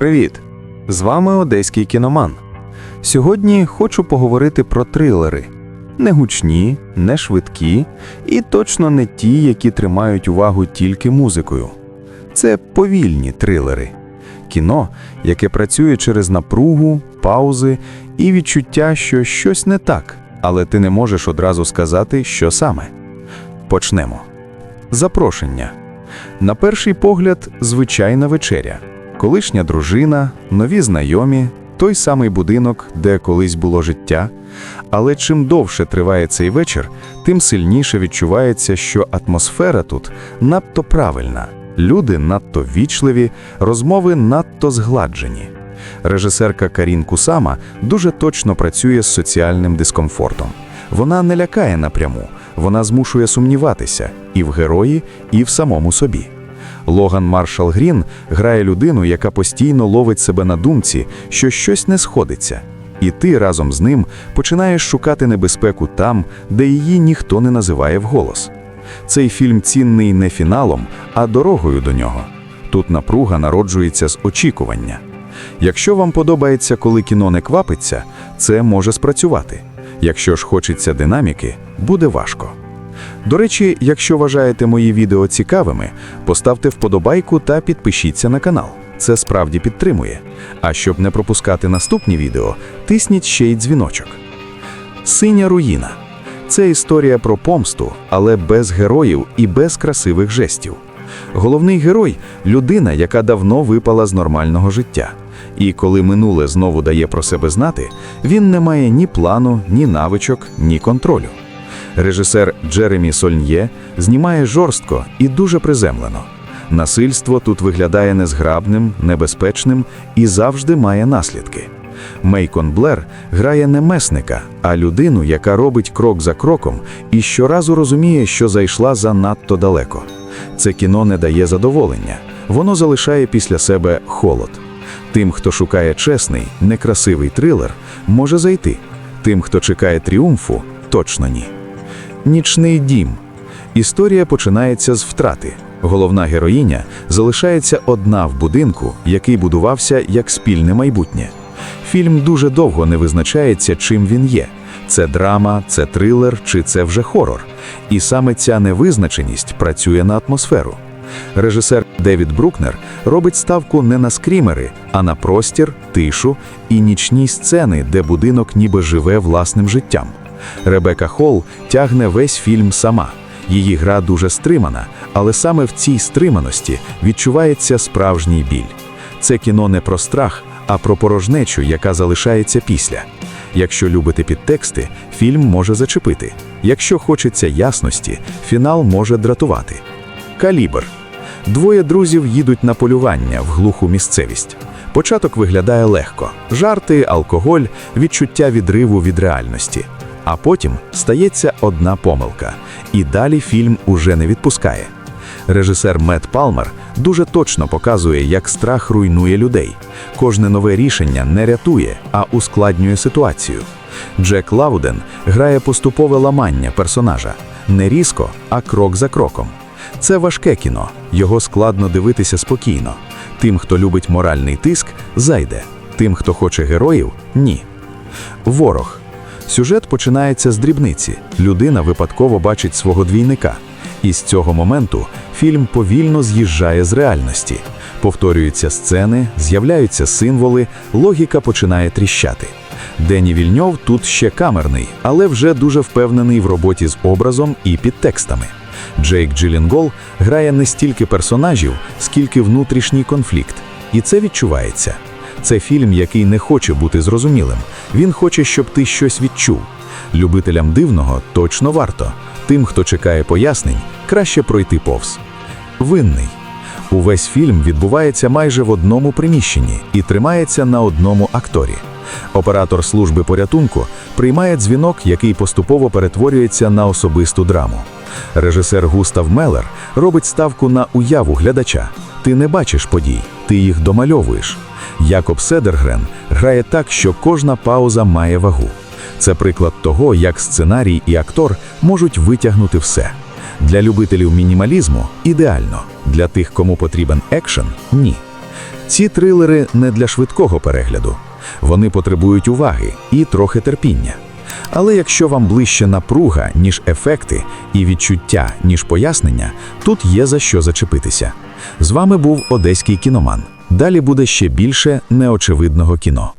Привіт! З вами Одеський кіноман. Сьогодні хочу поговорити про трилери. Не гучні, не швидкі і точно не ті, які тримають увагу тільки музикою. Це повільні трилери. Кіно, яке працює через напругу, паузи і відчуття, що щось не так, але ти не можеш одразу сказати, що саме. Почнемо. Запрошення. На перший погляд, звичайна вечеря. Колишня дружина, нові знайомі, той самий будинок, де колись було життя. Але чим довше триває цей вечір, тим сильніше відчувається, що атмосфера тут надто правильна. Люди надто вічливі, розмови надто згладжені. Режисерка Карін Кусама дуже точно працює з соціальним дискомфортом. Вона не лякає напряму, вона змушує сумніватися і в герої, і в самому собі. Логан Маршал Грін грає людину, яка постійно ловить себе на думці, що щось не сходиться, і ти разом з ним починаєш шукати небезпеку там, де її ніхто не називає вголос. Цей фільм цінний не фіналом, а дорогою до нього. Тут напруга народжується з очікування. Якщо вам подобається, коли кіно не квапиться, це може спрацювати. Якщо ж хочеться динаміки, буде важко. До речі, якщо вважаєте мої відео цікавими, поставте вподобайку та підпишіться на канал. Це справді підтримує. А щоб не пропускати наступні відео, тисніть ще й дзвіночок. Синя руїна це історія про помсту, але без героїв і без красивих жестів. Головний герой людина, яка давно випала з нормального життя. І коли минуле знову дає про себе знати, він не має ні плану, ні навичок, ні контролю. Режисер Джеремі Сольн'є знімає жорстко і дуже приземлено. Насильство тут виглядає незграбним, небезпечним і завжди має наслідки. Мейкон Блер грає не месника, а людину, яка робить крок за кроком і щоразу розуміє, що зайшла занадто далеко. Це кіно не дає задоволення, воно залишає після себе холод. Тим, хто шукає чесний, некрасивий трилер, може зайти. Тим, хто чекає тріумфу, точно ні. Нічний дім. Історія починається з втрати. Головна героїня залишається одна в будинку, який будувався як спільне майбутнє. Фільм дуже довго не визначається, чим він є. Це драма, це трилер чи це вже хорор. І саме ця невизначеність працює на атмосферу. Режисер Девід Брукнер робить ставку не на скрімери, а на простір, тишу і нічні сцени, де будинок ніби живе власним життям. Ребека Холл тягне весь фільм сама. Її гра дуже стримана, але саме в цій стриманості відчувається справжній біль. Це кіно не про страх, а про порожнечу, яка залишається після. Якщо любите підтексти, фільм може зачепити. Якщо хочеться ясності, фінал може дратувати. Калібр. Двоє друзів їдуть на полювання в глуху місцевість. Початок виглядає легко: жарти, алкоголь, відчуття відриву від реальності. А потім стається одна помилка, і далі фільм уже не відпускає. Режисер Мет Палмер дуже точно показує, як страх руйнує людей. Кожне нове рішення не рятує, а ускладнює ситуацію. Джек Лауден грає поступове ламання персонажа не різко, а крок за кроком. Це важке кіно, його складно дивитися спокійно. Тим, хто любить моральний тиск, зайде. Тим, хто хоче героїв, ні. Ворог. Сюжет починається з дрібниці. Людина випадково бачить свого двійника. І з цього моменту фільм повільно з'їжджає з реальності. Повторюються сцени, з'являються символи, логіка починає тріщати. Дені Вільньов тут ще камерний, але вже дуже впевнений в роботі з образом і підтекстами. Джейк Джилінгол грає не стільки персонажів, скільки внутрішній конфлікт. І це відчувається. Це фільм, який не хоче бути зрозумілим. Він хоче, щоб ти щось відчув. Любителям дивного точно варто. Тим, хто чекає пояснень, краще пройти повз. Винний. Увесь фільм відбувається майже в одному приміщенні і тримається на одному акторі. Оператор служби порятунку приймає дзвінок, який поступово перетворюється на особисту драму. Режисер Густав Мелер робить ставку на уяву глядача. Ти не бачиш подій, ти їх домальовуєш. Якоб Седергрен грає так, що кожна пауза має вагу. Це приклад того, як сценарій і актор можуть витягнути все. Для любителів мінімалізму ідеально, для тих, кому потрібен екшен ні. Ці трилери не для швидкого перегляду. Вони потребують уваги і трохи терпіння. Але якщо вам ближче напруга, ніж ефекти, і відчуття, ніж пояснення, тут є за що зачепитися. З вами був одеський кіноман. Далі буде ще більше неочевидного кіно.